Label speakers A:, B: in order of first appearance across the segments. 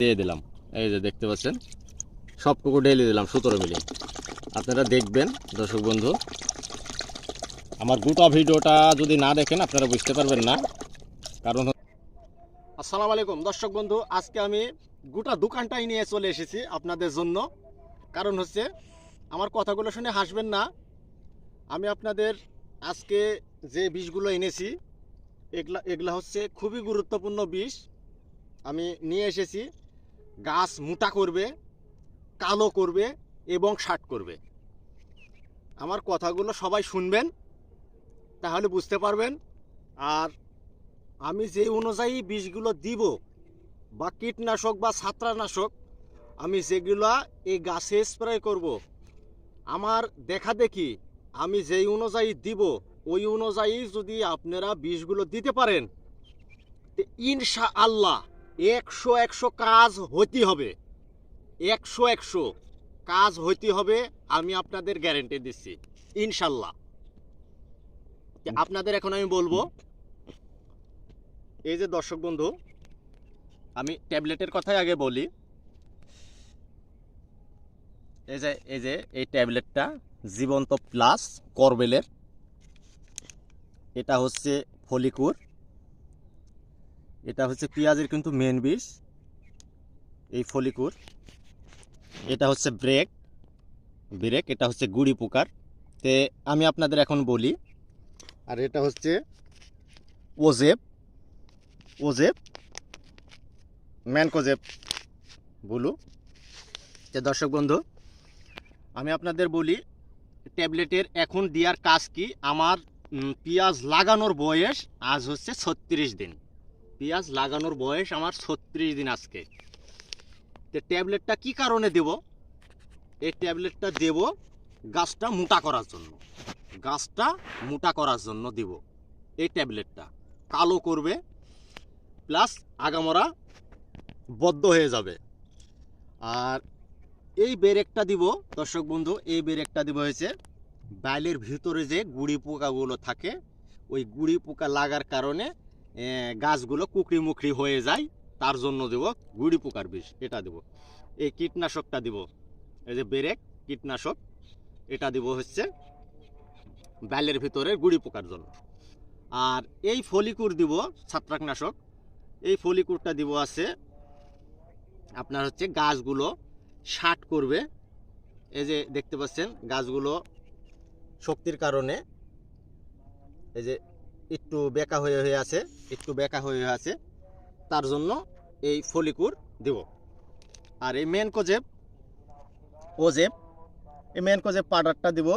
A: দিয়ে দিলাম। এই যে দেখতে পাচ্ছেন সবটুকু ঢেলে দিলাম সতেরো মিলি। আপনারা দেখবেন, দর্শক বন্ধু, আমার গোটা ভিডিওটা যদি না দেখেন, আপনারা বুঝতে পারবেন না। কারণ আসসালামু আলাইকুম, দর্শক বন্ধু, আজকে আমি গোটা দোকানটাই নিয়ে চলে এসেছি আপনাদের জন্য। কারণ হচ্ছে, আমার কথাগুলো শুনে হাসবেন না। আমি আপনাদের আজকে যে বিষগুলো এনেছি, এগুলা এগুলা হচ্ছে খুবই গুরুত্বপূর্ণ বিষ। আমি নিয়ে এসেছি। গাছ মোটা করবে, কালো করবে এবং শার্ট করবে। আমার কথাগুলো সবাই শুনবেন, তাহলে বুঝতে পারবেন। আর আমি যে অনুযায়ী বিষগুলো দিব, বা কীটনাশক বা ছাত্রানাশক আমি যেগুলা এই গাছে স্প্রে করব, আমার দেখা দেখি আমি যেই অনুযায়ী দিব, ওই অনুযায়ী যদি আপনারা বিষগুলো দিতে পারেন ইনশা আল্লাহ একশো একশো কাজ হইতে হবে। একশো একশো কাজ হইতে হবে, আমি আপনাদের গ্যারেন্টি দিচ্ছি, ইনশাল্লাহ। আপনাদের এখন আমি বলব, এই যে দর্শক বন্ধু, আমি ট্যাবলেটের কথাই আগে বলি। এই যে এই যে, এই ট্যাবলেটটা জীবন্ত প্লাস করবেলের, এটা হচ্ছে ফলিকুর। এটা হচ্ছে পেঁয়াজের কিন্তু মেন বিষ এই ফলিকুর। এটা হচ্ছে ব্রেক ব্রেক এটা হচ্ছে গুড়ি পোকার। তে আমি আপনাদের এখন বলি, আর এটা হচ্ছে ওজেব ওজেব, ম্যানকোজেব। বলু। যে দর্শক বন্ধু, আমি আপনাদের বলি, ট্যাবলেটের এখন দেওয়ার কাজ কি? আমার পেঁয়াজ লাগানোর বয়স আজ হচ্ছে ছত্রিশ দিন। পেঁয়াজ লাগানোর বয়স আমার ছত্রিশ দিন আজকে। তো ট্যাবলেটটা কি কারণে দেব? এই ট্যাবলেটটা দেব গাছটা মোটা করার জন্য। গাছটা মোটা করার জন্য দিব এই ট্যাবলেটটা। কালো করবে, প্লাস আগামরা বদ্ধ হয়ে যাবে। আর এই বেরেকটা দিব, দর্শক বন্ধু, এই বেরেকটা দিব হয়েছে বাইলের ভিতরে যে গুড়ি পোকাগুলো থাকে, ওই গুড়ি পোকা লাগার কারণে গাছগুলো কুকরি মুকরি হয়ে যায়, তার জন্য দেব গুড়ি পোকার বিষ, এটা দেব। এই কীটনাশকটা দিব। এই যে বেরেক, কীটনাশক, এটা দিব হচ্ছে বাইলের ভিতরে গুড়ি পোকার জন্য। আর এই ফলিকুর দিব, ছত্রাকনাশক, এই ফলিকুরটা দিব আছে, আপনার হচ্ছে গাছগুলো শার্ট করবে। এই যে দেখতে পাচ্ছেন, গাছগুলো শক্তির কারণে, এই যে একটু বেকা হয়ে হয়ে আছে, একটু বেকা হয়ে হয়ে আছে, তার জন্য এই ফলিকুর দেব। আর এই মেন কোজেব ওজেব এই মেন কোজেব পাউডারটা দিব,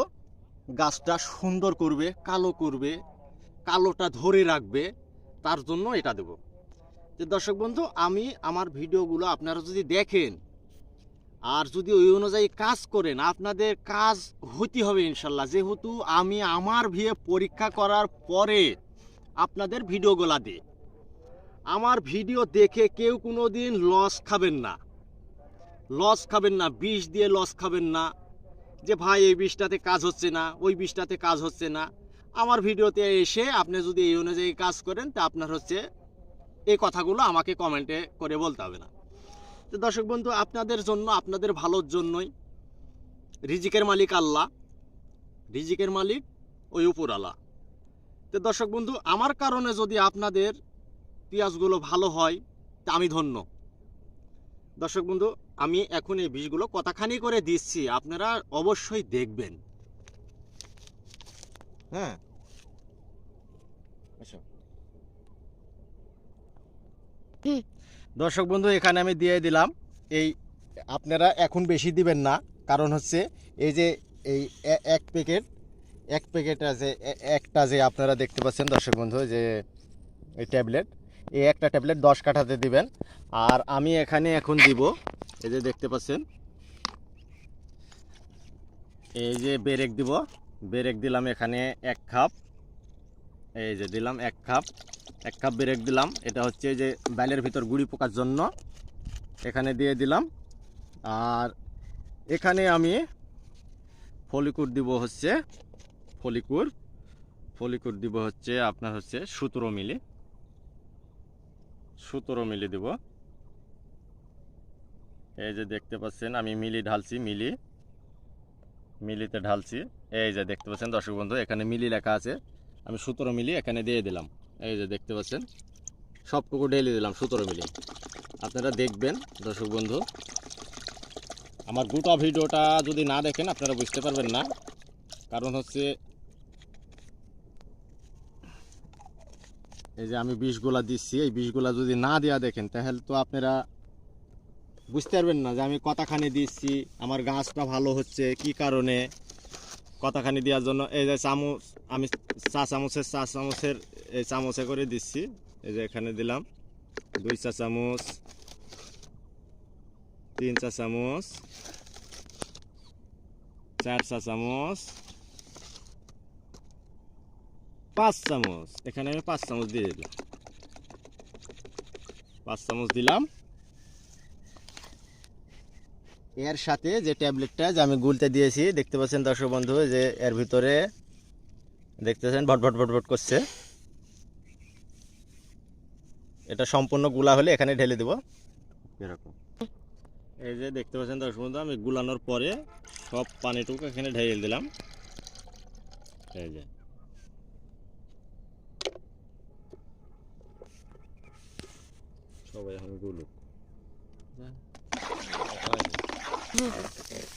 A: গাছটা সুন্দর করবে, কালো করবে, কালোটা ধরে রাখবে, তার জন্য এটা দেব। দর্শক বন্ধু, আমি আমার ভিডিওগুলো আপনারা যদি দেখেন আর যদি ওই অনুযায়ী কাজ করেন, আপনাদের কাজ হতে হবে ইনশাল্লাহ। যেহেতু আমি আমার ভিয়ে পরীক্ষা করার পরে আপনাদের ভিডিওগুলা দিই। আমার ভিডিও দেখে কেউ কোনো দিন লস খাবেন না। লস খাবেন না, বিষ দিয়ে লস খাবেন না। যে, ভাই, এই বিষটাতে কাজ হচ্ছে না, ওই বিষটাতে কাজ হচ্ছে না। আমার ভিডিওতে এসে আপনি যদি এই অনুযায়ী কাজ করেন, তা আপনার হচ্ছে এই কথাগুলো আমাকে কমেন্টে করে বলতে হবে না। তো দর্শক বন্ধু, আপনাদের জন্য, আপনাদের ভালোর জন্যই রিজিকের মালিক আল্লাহ, রিজিকের মালিক ওই উপর আল্লাহ তো দর্শক বন্ধু, আমার কারণে যদি আপনাদের পেঁয়াজগুলো ভালো হয়, তা আমি ধন্য। দর্শক বন্ধু, আমি এখন এই বীজগুলো কতখানি করে দিচ্ছি, আপনারা অবশ্যই দেখবেন। হ্যাঁ? আচ্ছা দর্শক বন্ধু, এখানে আমি দিয়ে দিলাম। এই আপনারা এখন বেশি দিবেন না, কারণ হচ্ছে এই যে এই এক প্যাকেট এক প্যাকেট আছে একটা যে আপনারা দেখতে পাচ্ছেন দর্শক বন্ধু, যে এই ট্যাবলেট, এই একটা ট্যাবলেট দশ কাঠাতে দিবেন। আর আমি এখানে এখন দিব, এই যে দেখতে পাচ্ছেন, এই যে বেরেক দিব, বেরেক দিলাম এখানে এক কাপ। এই যে দিলাম এক কাপ এক কাপ ব্রেক দিলাম। এটা হচ্ছে যে বাইলের ভিতর গুড়ি পোকার জন্য। এখানে দিয়ে দিলাম। আর এখানে আমি ফলিকুর দিব হচ্ছে, ফলিকুর ফলিকুর দিব হচ্ছে আপনার হচ্ছে সতেরো মিলি। সতেরো মিলি দিব। এই যে দেখতে পাচ্ছেন, আমি মিলি ঢালছি, মিলি, মিলিতে ঢালছি। এই যে দেখতে পাচ্ছেন দর্শক বন্ধু, এখানে মিলি লেখা আছে। আমি সতেরো মিলি এখানে দিয়ে দিলাম। এই যে দেখতে পাচ্ছেন সবটুকু ঢেলে দিলাম সতেরো মিলি। আপনারা দেখবেন, দর্শক বন্ধু, আমার গোটা ভিডিওটা যদি না দেখেন, আপনারা বুঝতে পারবেন না। কারণ হচ্ছে, এই যে আমি বিষগুলা দিচ্ছি, এই বিষগুলা যদি না দেওয়া দেখেন, তাহলে তো আপনারা বুঝতে পারবেন না যে আমি কতখানি দিচ্ছি, আমার গাছটা ভালো হচ্ছে, কি কারণে? কতখানি দেওয়ার জন্য, এই যে চামচ, আমি চা চামচের চা চামচের, এই চামচে করে দিচ্ছি। এই যে এখানে দিলাম দুই চা চামচ, তিন চা চামচ, চার চা চামচ, পাঁচ চামচ। এখানে আমি পাঁচ চামচ দিয়ে দিলাম। পাঁচ চামচ দিলাম। এর সাথে যে ট্যাবলেটটা যে আমি গুলতে দিয়েছি দেখতে পাচ্ছেন দর্শক বন্ধু যে এর ভিতরে দেখতেছেন পাচ্ছেন ভট ভট ভট ভট করছে। এটা সম্পূর্ণগুলা হলে এখানে ঢেলে দেব। এরকম। এই যে দেখতে পাচ্ছেন দর্শক বন্ধু আমি গুলানোর পরে সব পানিটুকু এখানে ঢেলে দিলাম। এই যে। সবাই এখন গুলুক। Mm.